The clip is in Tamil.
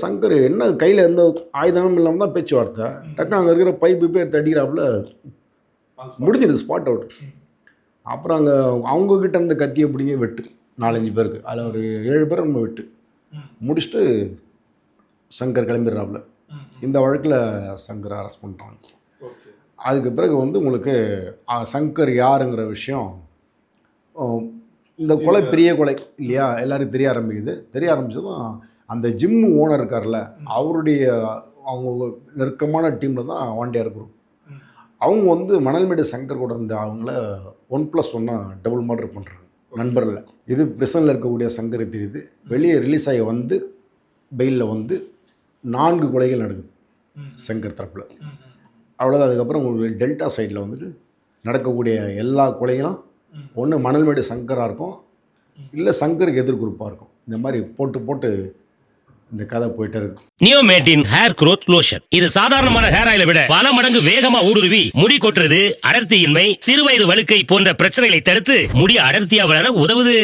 சங்கர் என்ன கையில் எந்த ஆயுதமும் இல்லாமல் தான் பேச்சுவார்த்தை. டக்குனு அங்கே இருக்கிற பைப்பு பேர் தட்டிக்கிறாப்புல முடிஞ்சிடுது ஸ்பாட் அவுட் அப்புறம் அங்கே அவங்கக்கிட்ட இருந்த கத்தியை பிடிங்க வெட்டு. நாலஞ்சு பேருக்கு. அதில் ஒரு ஏழு பேர் நம்ம வெட்டு. முடிச்சுட்டு சங்கர் கிளம்பிடுறாப்புல. இந்த வழக்கில் சங்கரை அரெஸ்ட் பண்ணிட்டாங்க. அதுக்கு பிறகு வந்து உங்களுக்கு சங்கர் யாருங்கிற விஷயம் இந்த கொலை பெரிய கொலை இல்லையா? எல்லாருக்கும் தெரிய ஆரம்பிக்குது. தெரிய ஆரம்பிச்சதும் அந்த ஜிம் ஓனர் இருக்கார்ல அவருடைய அவங்க நெருக்கமான டீமில் தான் வாண்டியார் குரூப் அவங்க வந்து மணல்மேடு சங்கர் கூட இருந்த அவங்கள ஒன் ப்ளஸ் ஒன்னாக டபுள் மர்டர் பண்ணுறாங்க நண்பரில். இது பிரசனில் இருக்கக்கூடிய சங்கர் தெரியுது வெளியே ரிலீஸ் ஆகி வந்து பெயிலில் வந்து நான்கு கொலைகள் நடக்குது சங்கர் தரப்பில். அவ்வளோதான் அதுக்கப்புறம் உங்களுக்கு டெல்டா சைடில் வந்துட்டு நடக்கக்கூடிய எல்லா கொலைகளும் ஒன்று மணல்மேடு சங்கராக இருக்கும் இல்லை சங்கருக்கு எதிர்குறிப்பாக இருக்கும். இந்த மாதிரி போட்டு போட்டு இந்த கதை போயிட்டே இருக்கும் நியோமேட்டின் ஹேர் குரோத் லோஷன் இது சாதாரணமான ஹேர் ஆயில விட பல மடங்கு வேகமா ஊடுருவி முடி கொட்டுறது அடர்த்தியின்மை சிறுவயது வழுக்கை போன்ற பிரச்சனைகளை தடுத்து முடி அடர்த்தியா வளர உதவுது.